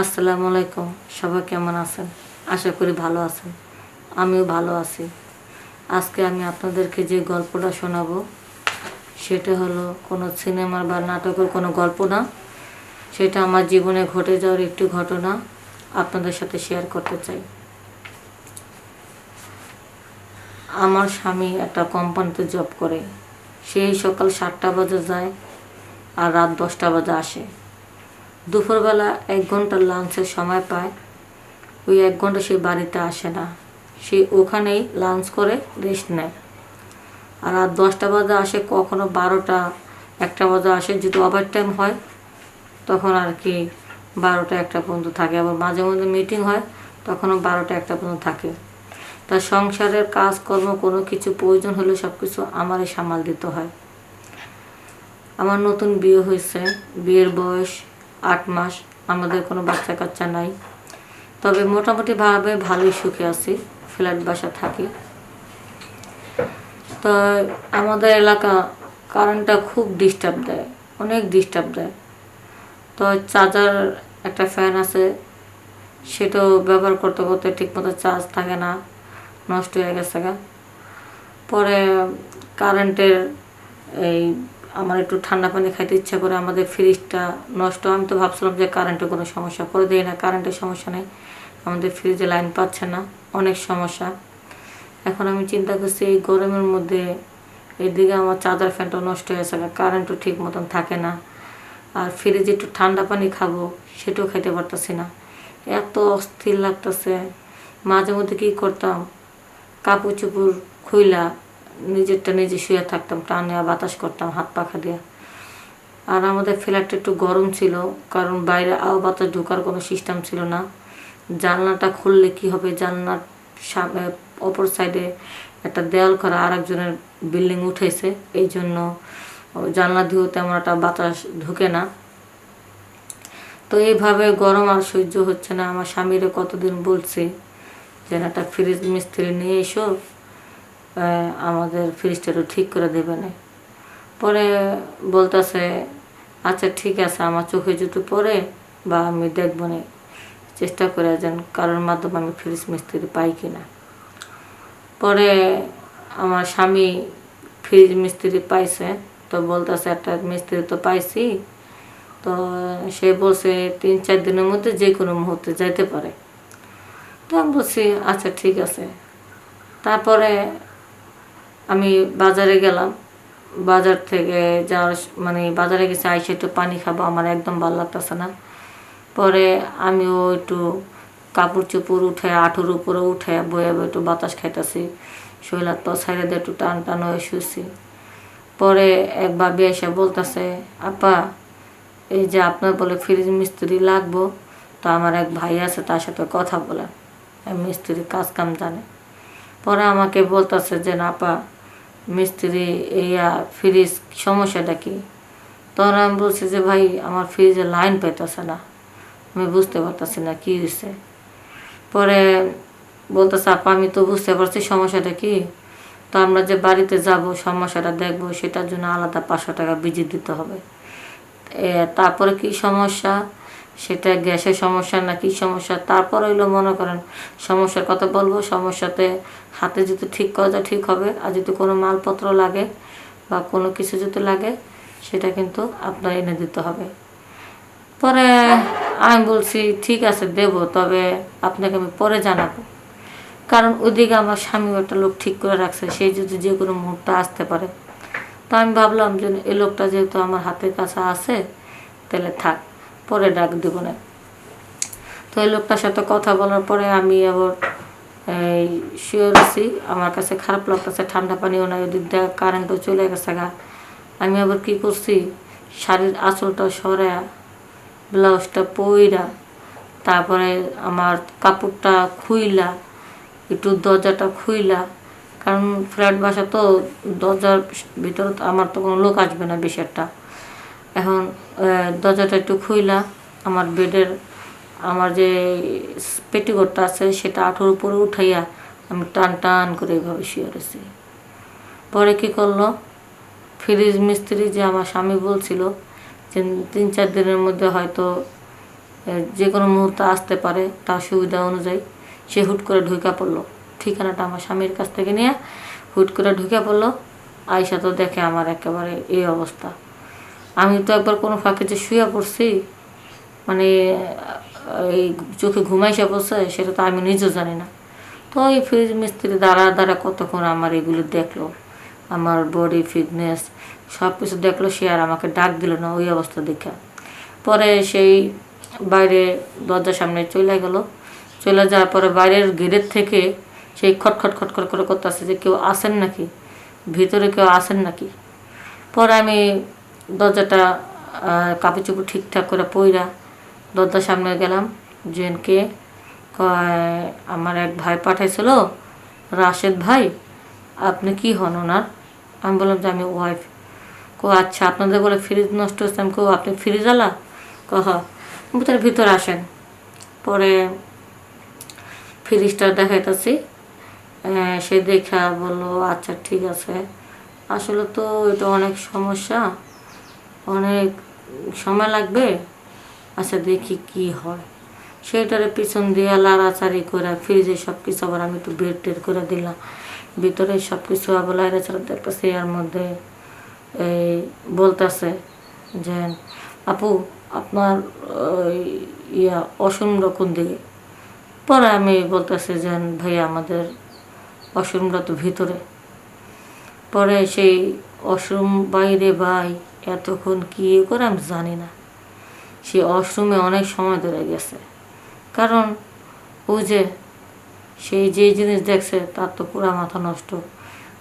আসসালামু আলাইকুম। সবাই কেমন আছেন? আশা করি ভালো আছেন। আমিও ভালো আছি। আজকে আমি আপনাদেরকে যে গল্পটা শোনাবো, সেটা হলো কোনো সিনেমার বা নাটকের কোনো গল্প না। সেটা আমার জীবনে ঘটে যাওয়ার একটি ঘটনা আপনাদের সাথে শেয়ার করতে চাই। আমার স্বামী একটা কোম্পানিতে জব করে। সেই সকাল সাতটা বাজে যায় আর রাত দশটা বাজে আসে। দুপুরবেলা এক ঘণ্টা লাঞ্চের সময় পায়। ওই এক ঘণ্টা সে বাড়িতে আসে না। সে ওখানেই লাঞ্চ করে রেস্ট নেয়। আর রাত দশটা বাজে আসে, কখনো বারোটা, একটা বাজে আসে। যদি ওভার টাইম হয়, তখন আর কি বারোটা একটা পর্যন্ত থাকে। আবার মাঝে মধ্যে মিটিং হয়, তখনও বারোটা একটা পর্যন্ত থাকে। তার সংসারের কাজকর্ম, কোনো কিছু প্রয়োজন হলে সব কিছু আমারই সামাল দিতে হয়। আমার নতুন বিয়ে হয়েছে, বিয়ের বয়স আট মাস আমাদের কোনো বাচ্চা কাচ্চা নাই। তবে মোটামুটিভাবে ভালোই সুখে আছি, ফ্ল্যাট বাসা থাকি। তো আমাদের এলাকা কারেন্টটা খুব ডিস্টার্ব দেয়, অনেক ডিস্টার্ব দেয়। তো চার্জার একটা ফ্যান আছে, সেটাও ব্যবহার করতে করতে ঠিকমতো চার্জ থাকে না, নষ্ট হয়ে গেছে গা। পরে কারেন্টের এই আমার একটু ঠান্ডা পানি খাইতে ইচ্ছা করে আমাদের ফ্রিজটা নষ্ট। আমি তো ভাবছিলাম যে কারেন্টের কোনো সমস্যা করে দেয় না কারেন্টের সমস্যা নেই। আমাদের ফ্রিজে লাইন পাচ্ছে না, অনেক সমস্যা। এখন আমি চিন্তা করছি এই গরমের মধ্যে এদিকে আমার চার্জার ফ্যানটা নষ্ট হয়ে গেছে কারেন্টও ঠিক মতন থাকে না। আর ফ্রিজে একটু ঠান্ডা পানি খাব, সেটাও খাইতে পারতেছি না। এত অস্থির লাগতেছে। মাঝে মধ্যে কী করতাম? কাপড় চুপুর খুইলা নিজেরটা নিজে শুয়ে থাকতাম টানে বাতাস করতাম, হাত পাখা দিয়ে আর আমাদের ফ্ল্যাটটা একটু গরম ছিল, কারণ বাইরে আও বাতাস ঢোকার কোনো সিস্টেম ছিল না। জানলাটা খুললে কি হবে? জানলার অপর সাইডে একটা দেওয়াল করা আর একজনের বিল্ডিং উঠেছে। এই জন্য জানলা দিয়েও তেমন একটা বাতাস ঢুকে না। তো এইভাবে গরম আর সহ্য হচ্ছে না। আমার স্বামীরে কতদিন বলছি যে একটা ফ্রিজ মিস্ত্রি নিয়ে এসো আমাদের ফ্রিজটা একটু ঠিক করে দেবে না পরে বলতেছে আচ্ছা ঠিক আছে, আমার চোখে জুতো পড়ে বা আমি দেখব না, চেষ্টা করে যেন, কারোর মাধ্যমে আমি ফ্রিজ মিস্ত্রি পাই কিনা। পরে আমার স্বামী ফ্রিজ মিস্ত্রি পাইছে, তো বলতেছে, একটা মিস্ত্রি তো পাইছি। তো সে বলছে, তিন, চার দিনের মধ্যে যে কোনো মুহূর্তে যাইতে পারে। তো আমি বলছি আচ্ছা ঠিক আছে। তারপরে আমি বাজারে গেলাম। বাজার থেকে স- মানে বাজারে গেছে, আইসে একটু পানি খাব, আমার একদম ভালো লাগতেছে না। পরে আমিও একটু কাপড় চোপড় উঠে, আঠুর উপরে উঠে বয়ে বয়ে একটু বাতাস খাইতেছি। শৈলার তো সাইডে দিয়ে একটু টান টান হয়ে শুয়েছি পরে এক ভাবি এসে বলতেছে, আপা, এই যে আপনার বলে ফ্রিজ মিস্ত্রি লাগবো, তো আমার এক ভাই আছে, তার সাথে কথা এই মিস্ত্রি কাজ কাম জানে। পরে আমাকে বলতেছে যে, না, আপা মিস্ত্রি এইয়া ফ্রিজ, সমস্যাটা কি? তখন আমি বলছি যে, ভাই, আমার ফ্রিজে লাইন পেতেছে না। আমি বুঝতে পারতেছি না কী হয়েছে পরে বলতেছে, আপা, আমি তো বুঝতে পারছি সমস্যাটা কি। তো আমরা যে বাড়িতে যাব, সমস্যাটা দেখব, সেটার জন্য আলাদা পাঁচশো টাকা বিজি দিতে হবে। তারপরে কি সমস্যা? সেটা গ্যাসের সমস্যা না সমস্যা? তারপর হইল মনে করেন সমস্যার কথা বলব, সমস্যাতে হাতে যদি ঠিক করা যায় ঠিক হবে আর যদি কোনো মালপত্র লাগে বা কোনো কিছু যদি লাগে, সেটা কিন্তু আপনার এনে দিতে হবে। পরে আমি বলছি, ঠিক আছে, দেব, তবে আপনাকে আমি পরে জানাব। কারণ ওইদিকে আমার স্বামী একটা লোক ঠিক করে রাখছে সেই যদি যে কোনো মুহূর্তে আসতে পারে। তো আমি ভাবলাম যে এই লোকটা যেহেতু আমার হাতের কাছে আছে, তাহলে থাক। পরে ডাক দেবো না। তো এই লোকটার সাথে কথা বলার পরে আমি আবার এই রয়েছি আমার কাছে খারাপ লাগতেছে, ঠান্ডা পানিও নাই, ওদিক দিয়ে কারেন্টও চলে গেছে গা। আমি আবার কি করছি, শাড়ির আঁচলটা সরা ব্লাউজটা পইরা তারপরে আমার কাপড়টা খুইলা, একটু দরজাটা খুইলা, কারণ ফ্ল্যাট বাসা তো দরজার ভিতরে আমার তো কোনো লোক আসবে না বেশি একটা। এখন দরজাটা একটু খুইলা, আমার বেডের, আমার যে পেটিকোটটা আছে, সেটা আঠোর উপরে উঠাইয়া আমি টান টান করে এইভাবে শুয়ে পরে কি করল? ফ্রিজ মিস্ত্রি যে আমার স্বামী বলছিল যে তিন চার দিনের মধ্যে হয়তো যে কোনো মুহূর্তে আসতে পারে, তার সুবিধা অনুযায়ী সে হুট করে ঢুকে পড়ল। ঠিকানাটা আমার স্বামীর কাছ থেকে নিয়ে হুট করে ঢুকে পড়ল। আয়সা তো দেখে আমার একেবারে এই অবস্থা। আমি তো একবার কোনো ফাঁকে যে শুয়ে পড়ছি মানে এই চোখে ঘুমাইসা পড়ছে, সেটা তো আমি নিজেও জানি না। তো ওই ফ্রিজ মিস্ত্রি দাঁড়া দাঁড়া কতক্ষণ আমার এগুলো দেখল, আমার বডি ফিটনেস সব কিছু দেখল, সে আর আমাকে ডাক দিল না, ওই অবস্থা দেখে। পরে সেই বাইরে দরজার সামনে চলে গেল। চলে যাওয়ার পরে বাইরের গেটের থেকে সেই খটখট খটখট করে করতে আসছে যে, কেউ আসেন নাকি? ভিতরে কেউ আসেন নাকি? পরে আমি দরজাটা কাপড় চুপড় ঠিকঠাক করে পইরা দরজার সামনে গেলাম। জেনকে আমার এক ভাই পাঠাইছিল, রাশেদ ভাই, আপনি কি হন ওনার? আমি বললাম যে, আমি ওয়াইফ। কো আচ্ছা আপনাদের বলে ফ্রিজ নষ্ট হচ্ছে আমি কো আপনি ফ্রিজ আলা কহ তার ভিতরে আসেন। পরে ফ্রিজটা দেখাইতেছি। সে দেখা বলল আচ্ছা ঠিক আছে। আসলে তো এটা অনেক সমস্যা। অনেক সময় লাগবে? আচ্ছা দেখি কি হয়। সেটারে পিছন দিয়ে লাড়াচাড়ি করে ফ্রিজে সব কিছু আবার আমি একটু বের টের করে দিলাম। ভিতরে সব কিছু আবার লাড়াচাড়া দেখতেছি, এর মধ্যে এই বলতেছে যে, আপু, আপনার ইয়া অসুন্দর কোন দিকে পরে আমি বলতেছি যে ভাই আমাদের অসুমরা তো ভিতরে। পরে সেই অসুম বাইরে ভাই এতক্ষণ কি করে আমি জানি না। সে অশ্রমে অনেক সময় ধরে গেছে। কারণ ও যে সেই যে জিনিস দেখছে, তার তো পুরা মাথা নষ্ট।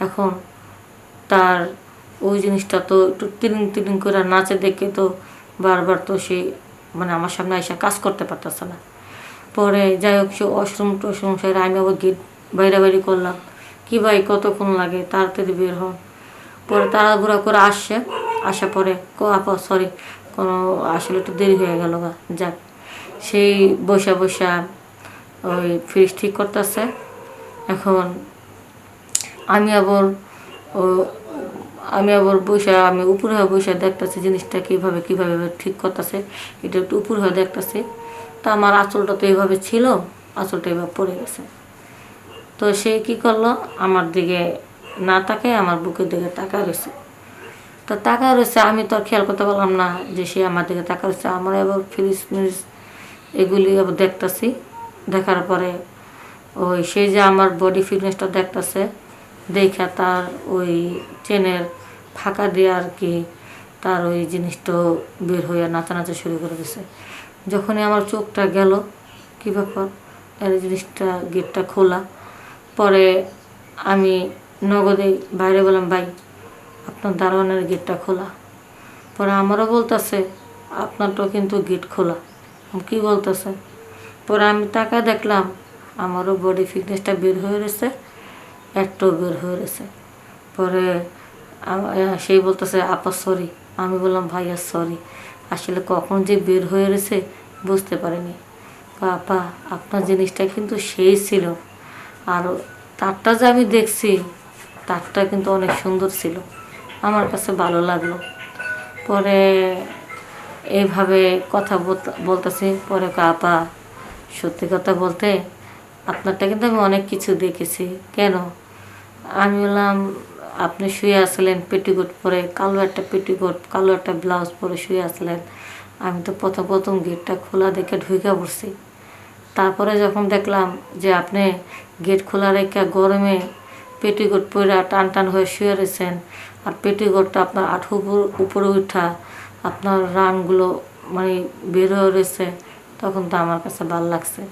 এখন তার ওই জিনিসটা তো একটু তিরিং তিরিং করে নাচে দেখে তো বারবার তো সে মানে আমার সামনে এসে কাজ করতে পারতেছে না। পরে যাই হোক, সে অশ্রম টশ্রম সেরে আমি আবার গেট বাইরে বাইরে করলাম। কি ভাই কতক্ষণ লাগে, তাড়াতাড়ি বের হন। পরে তাড়াহুড়া করে আসছে। আসার পরে আপা সরি কোনো, আসলে একটু দেরি হয়ে গেল গা। যাক, সেই বসা বসা ওই ফ্রিজ ঠিক করতেছে। এখন আমি আবার, ও, আমি আবার বসে, আমি উপরে হয়ে বসে দেখতেছি জিনিসটা কীভাবে কীভাবে ঠিক করতেছে। এটা একটু উপর হয়ে দেখতেছি। তা আমার আঁচলটা তো এইভাবে ছিল, আঁচলটা এভাবে পড়ে গেছে। তো সে কি করল? আমার দিকে না তাকে আমার বুকের দিকে তাকা রয়েছে। তো তাকা রয়েছে, আমি তো খেয়াল করতে পারলাম না যে সে আমার দিকে তাকা রয়েছে আমার এবার ফ্রিজ ফ্রিজ এগুলি আবার দেখতেছি। দেখার পরে ওই সে যে আমার বডি ফিটনেসটা দেখতেছে, দেখা তার ওই চেনের ফাঁকা দিয়ে আর কি তার ওই জিনিসটা বের হয়ে নাচানাচা শুরু করে দিছে। যখনই আমার চোখটা গেল, কী ব্যাপার? এর জিনিসটা গেটটা খোলা। পরে আমি নগদে বাইরে বললাম, ভাই আপনার দারোয়ানের গেটটা খোলা। পরে আমারও বলতেছে, আপনারটাও কিন্তু গেট খোলা। কি বলতেছে? পরে আমি টাকা দেখলাম, আমারও বডি ফিটনেসটা বের হয়ে রয়েছে একটাও বের হয়ে রয়েছে পরে সেই বলতেছে, আপা সরি আমি বললাম, ভাইয়া সরি আসলে কখন যে বের হয়ে রয়েছে বুঝতে পারিনি। আপা, আপনার জিনিসটা কিন্তু সেই ছিল। আর তারটা যে আমি দেখছি, তারটা কিন্তু অনেক সুন্দর ছিল। আমার কাছে ভালো লাগল। পরে এইভাবে কথা বলতে- বলতেছি। পরে কয়, আপা সত্যি কথা বলতে আপনারটা কিন্তু আমি অনেক কিছু দেখেছি। কেন? আমি বললাম আপনি শুয়ে আসলেন পেটিকোট পরে কালো একটা পেটিকোট কালো একটা ব্লাউজ পরে শুয়ে আসলেন আমি তো প্রথম প্রথম গেটটা খোলা দেখে ঢুকে পড়ছি। তারপরে যখন দেখলাম যে আপনি গেট খোলা রেখে গরমে পেটিকোট পরে টান টান হয়ে শুয়ে রয়েছেন আর পেটে পেটিকোটটা আপনার আঠু উপর- উঠা, আপনার রানগুলো মানে বের হয়ে রয়েছে, তখন তো আমার কাছে ভালো লাগছে।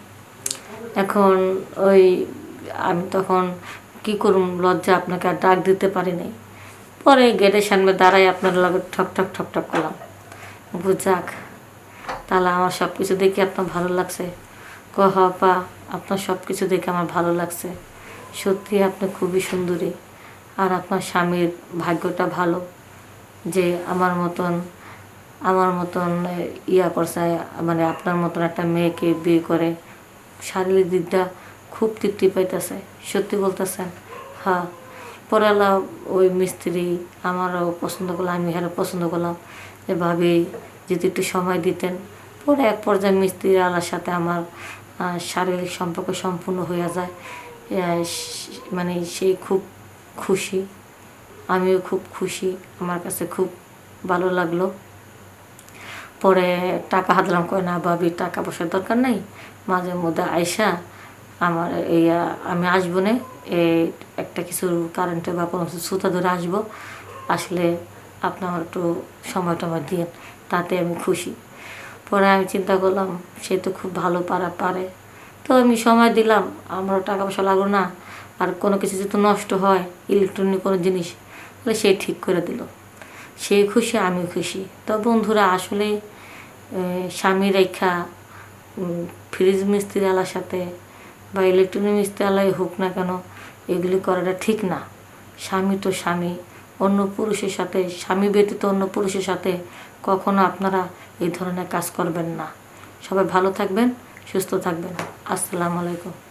এখন ওই আমি তখন কি করুম, লজ্জা আপনাকে আর ডাক দিতে পারি নাই। পরে গেটের সামনে দাঁড়াই আপনার লগে ঠক ঠক ঠক ঠক করলাম। বুঝাক তাহলে আমার সব কিছু দেখে আপনার ভালো লাগছে। কহ পা আপনার সব কিছু দেখে আমার ভালো লাগছে। সত্যি আপনি খুবই সুন্দরী। আর আপনার স্বামীর ভাগ্যটা ভালো, যে আমার মতন আমার মতন ইয়া করছে মানে আপনার মতন একটা মেয়েকে বিয়ে করে, শারীরিক দিকটা খুব তৃপ্তি পাইতেছে, সত্যি বলতেছেন। হ্যাঁ পরে ওই মিস্ত্রি আমারও পছন্দ করলাম আমি হ্যাঁ পছন্দ করলাম, যে যদি একটু সময় দিতেন। পরে এক পর্যায়ে মিস্ত্রি আলার সাথে আমার শারীরিক সম্পর্ক সম্পূর্ণ হয়ে যায়। মানে সেই খুব খুশি। আমিও খুব খুশি। আমার কাছে খুব ভালো লাগল। পরে টাকা হাতলাম, কয়, না ভাবি, টাকা পয়সার দরকার নাই। মাঝে মধ্যে আইসা আমার এই আমি আসব না, এই একটা কিছু কারেন্টে বা কোনো সুতা ধরে আসব। আসলে আপনার একটু সময় টময় দিন তাতে আমি খুশি। পরে আমি চিন্তা করলাম, সে তো খুব ভালো পারা, পারে। তো আমি সময় দিলাম, আমারও টাকা পয়সা লাগল না। আর কোনো কিছু যদি নষ্ট হয় ইলেকট্রনিক কোনো জিনিস, তাহলে সে ঠিক করে দিল। সে খুশি, আমি খুশি। তো বন্ধুরা, আসলে স্বামী রেখা ফ্রিজ মিস্ত্রি আলার সাথে বা ইলেকট্রনিক মিস্ত্রি আলাই হোক না কেন, এগুলি করাটা ঠিক না। স্বামী তো স্বামী, অন্য পুরুষের সাথে, স্বামী ব্যতীত অন্য পুরুষের সাথে কখনো আপনারা এই ধরনের কাজ করবেন না। সবাই ভালো থাকবেন, সুস্থ থাকবেন। আসসালামু আলাইকুম।